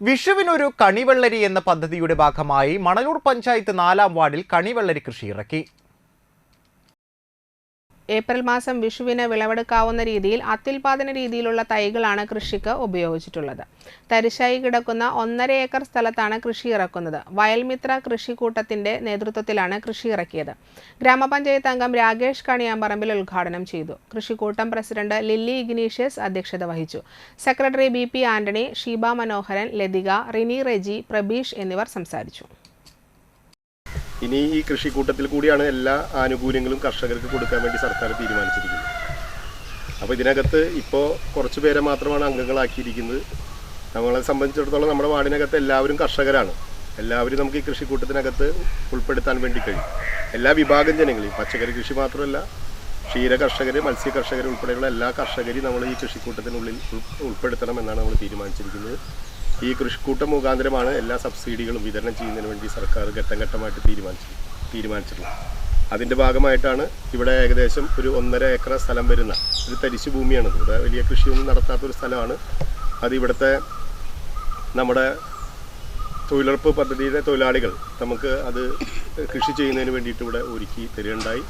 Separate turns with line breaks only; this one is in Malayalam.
വിഷുവിനൊരു കണിവെള്ളരി എന്ന പദ്ധതിയുടെ ഭാഗമായി മണലൂർ പഞ്ചായത്ത് നാലാം വാർഡിൽ കണിവെള്ളരി കൃഷി ഇറക്കി.
ഏപ്രിൽ മാസം വിഷുവിന് വിളവെടുക്കാവുന്ന രീതിയിൽ അത്യുൽപാദന രീതിയിലുള്ള തൈകളാണ് കൃഷിക്ക് ഉപയോഗിച്ചിട്ടുള്ളത്. തരിശായി കിടക്കുന്ന ഒന്നര ഏക്കർ സ്ഥലത്താണ് കൃഷി ഇറക്കുന്നത്. വയൽമിത്ര കൃഷിക്കൂട്ടത്തിന്റെ നേതൃത്വത്തിലാണ് കൃഷി ഇറക്കിയത്. ഗ്രാമപഞ്ചായത്ത് അംഗം രാകേഷ് കണിയാമ്പറമ്പിൽ ഉദ്ഘാടനം ചെയ്തു. കൃഷിക്കൂട്ടം പ്രസിഡന്റ് ലില്ലി ഇഗ്നീഷ്യസ് അധ്യക്ഷത വഹിച്ചു. Secretary B P Antony Sheeba Manoharan Lathika Rini Reji Prabeesh എന്നിവർ സംസാരിച്ചു.
ഇനി ഈ കൃഷിക്കൂട്ടത്തിൽ കൂടിയാണ് എല്ലാ ആനുകൂല്യങ്ങളും കർഷകർക്ക് കൊടുക്കാൻ വേണ്ടി സർക്കാർ തീരുമാനിച്ചിരിക്കുന്നത്. അപ്പോൾ ഇതിനകത്ത് ഇപ്പോൾ കുറച്ച് പേരെ മാത്രമാണ് അംഗങ്ങളാക്കിയിരിക്കുന്നത്. നമ്മളെ സംബന്ധിച്ചിടത്തോളം നമ്മുടെ വാർഡിനകത്ത് എല്ലാവരും കർഷകരാണ്. എല്ലാവരും നമുക്ക് ഈ കൃഷിക്കൂട്ടത്തിനകത്ത് ഉൾപ്പെടുത്താൻ വേണ്ടി കഴിയും. എല്ലാ വിഭാഗം ജനങ്ങളെയും പച്ചക്കറി കൃഷി മാത്രമല്ല ക്ഷീര കർഷകർ മത്സ്യ കർഷകർ ഉൾപ്പെടെയുള്ള എല്ലാ കർഷകരെയും നമ്മൾ ഈ കൃഷിക്കൂട്ടത്തിനുള്ളിൽ ഉൾ- ഉൾപ്പെടുത്തണം എന്നാണ് നമ്മൾ തീരുമാനിച്ചിരിക്കുന്നത്. ഈ കൃഷിക്കൂട്ടം മുഖാന്തരമാണ് എല്ലാ സബ്സിഡികളും വിതരണം ചെയ്യുന്നതിന് വേണ്ടി സർക്കാർ ഘട്ടം ഘട്ടമായിട്ട് തീരുമാനിച്ചു തീരുമാനിച്ചിട്ടുള്ളത്. അതിന്റെ ഭാഗമായിട്ടാണ് ഇവിടെ ഏകദേശം ഒരു ഒന്നര ഏക്കർ സ്ഥലം വരുന്ന ഒരു തരിശു ഭൂമിയാണ് ഇവിടെ വലിയ കൃഷിയൊന്നും നടത്താത്തൊരു സ്ഥലമാണ്. അത് ഇവിടുത്തെ നമ്മുടെ തൊഴിലുറപ്പ് പദ്ധതിയിലെ തൊഴിലാളികൾ നമുക്ക് അത് കൃഷി ചെയ്യുന്നതിന് വേണ്ടിയിട്ട് ഇവിടെ ഒരുക്കി തരികയുണ്ടായി.